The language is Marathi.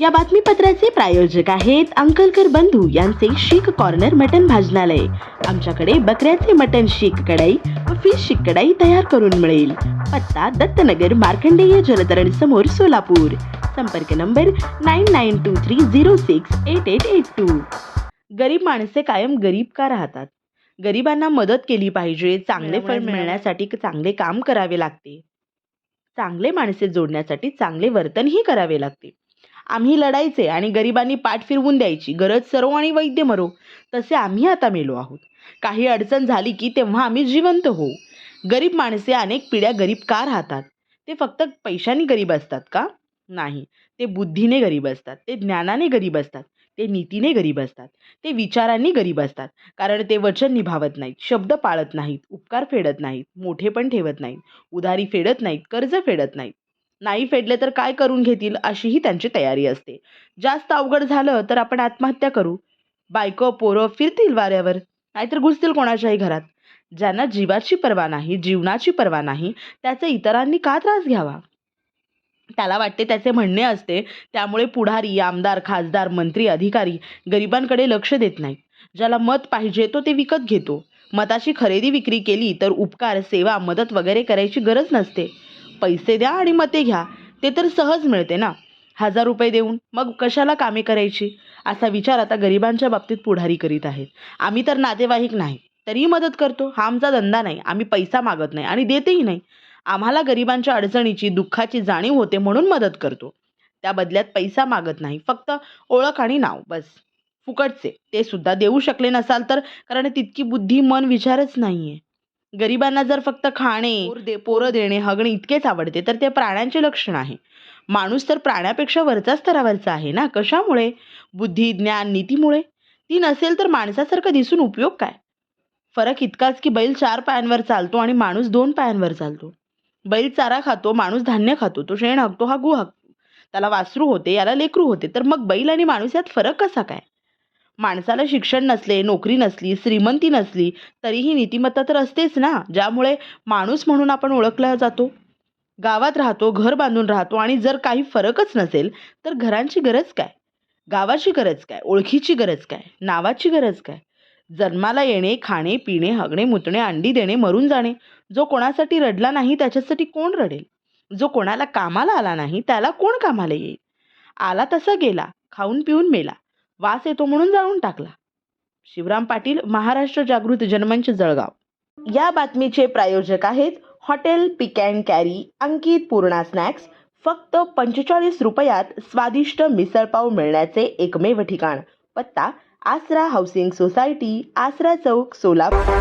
या बातमीपत्राचे प्रायोजक आहेत अंकलकर बंधू यांचे शीख कॉर्नर मटन भाजनालय. आमच्याकडे बकऱ्याचे मटन शीख कढाई व फिश शीख कढाई तयार करून मिळेल. पत्ता दत्तनगर मार्कंडेय जलतरण समोर सोलापूर. संपर्क number nine nine two three zero six eight eight eight two गरीब माणसे कायम गरीब का राहतात? गरिबांना मदत केली पाहिजे चांगले फळ मिळण्यासाठी चांगले काम करावे लागते. चांगले माणसे जोडण्यासाठी चांगले वर्तनही करावे लागते. आम्ही लढायचे आणि गरिबांनी पाठ फिरवून द्यायची. गरज सरो आणि वैद्य मरो. तसे आम्ही आता मेलो आहोत. काही अडचण झाली की तेव्हा आम्ही जिवंत होऊ. गरीब माणसे अनेक पिढ्या गरीब का राहतात? ते फक्त पैशाने गरीब असतात का? नाही. ते बुद्धीने गरीब असतात. ते ज्ञानाने गरीब असतात. ते नीतीने गरीब असतात. ते विचारांनी गरीब असतात. कारण ते वचन निभावत नाहीत. शब्द पाळत नाहीत. उपकार फेडत नाहीत. मोठे पण ठेवत नाहीत. उधारी फेडत नाहीत. कर्ज फेडत नाहीत. नाही फेडले तर काय करून घेतील अशीही त्यांची तयारी असते. जास्त अवघड झालं तर आपण आत्महत्या करू. बायको पोरं फिरतील वाऱ्यावर. नाहीतर घुसतील कोणाच्याही घरात. ज्यांना जीवाची पर्वा नाही जीवनाची पर्वा नाही त्याचा इतरांनी का त्रास घ्यावा? त्याला वाटते त्याचे म्हणणे असते त्यामुळे पुढारी आमदार खासदार मंत्री अधिकारी गरिबांकडे लक्ष देत नाहीत. ज्याला मत पाहिजे तो ते विकत घेतो. मताची खरेदी विक्री केली तर उपकार सेवा मदत वगैरे करायची गरज नसते. पैसे द्या आणि मते घ्या. ते तर सहज मिळते ना. हजार रुपये देऊन मग कशाला कामे करायची? असा विचार आता गरिबांच्या बाबतीत पुढारी करीत आहेत. आम्ही तर नातेवाईक नाही. तरीही मदत करतो. हा आमचा धंदा नाही. आम्ही पैसा मागत नाही आणि देतेही नाही. आम्हाला गरिबांच्या अडचणीची दुःखाची जाणीव होते म्हणून मदत करतो. त्या बदल्यात पैसा मागत नाही. फक्त ओळख आणि नाव बस. फुकटचे. ते सुद्धा देऊ शकले नसाल तर कारण तितकी बुद्धी मन विचारच नाहीये. गरिबांना जर फक्त खाणे पोर दे पोरं देणे हगणे इतकेच आवडते तर ते प्राण्यांचे लक्षण आहे. माणूस तर प्राण्यापेक्षा वरचा स्तरावरचा आहे ना? कशामुळे? बुद्धी ज्ञान नीतीमुळे? ती नसेल तर माणसासारखं दिसून उपयोग काय? फरक इतकाच की बैल चार पायांवर चालतो आणि माणूस दोन पायांवर चालतो. बैल चारा खातो माणूस धान्य खातो तो शेण हाकतो हा गु हाकतो. त्याला वासरू होते याला लेकरू होते तर मग बैल आणि माणूस यात फरक कसा काय? माणसाला शिक्षण नसले नोकरी नसली श्रीमंती नसली तरीही नीतिमत्ता तर असतेच ना ज्यामुळे माणूस म्हणून आपण ओळखला जातो. गावात राहतो घर बांधून राहतो आणि जर काही फरकच नसेल तर घरांची गरज काय? गावाची गरज काय? ओळखीची गरज काय? नावाची गरज काय? जन्माला येणे खाणे पिणे हगणे मुतणे अंडी देणे मरून जाणे जो कोणासाठी रडला नाही त्याच्यासाठी कोण रडेल? जो कोणाला कामाला आला नाही त्याला कोण कामाला येईल? आला तसा गेला खाऊन पिऊन मेला वास येतो म्हणून जाळून टाकला. शिवराम पाटील महाराष्ट्र जागृत जनमंच जळगाव. या बातमीचे प्रायोजक आहेत hotel pick and carry Ankit Purna snacks. फक्त पंचेचाळीस रुपयात स्वादिष्ट मिसळपाव मिळण्याचे एकमेव ठिकाण. पत्ता आसरा हाऊसिंग सोसायटी आसरा चौक सोलापूर.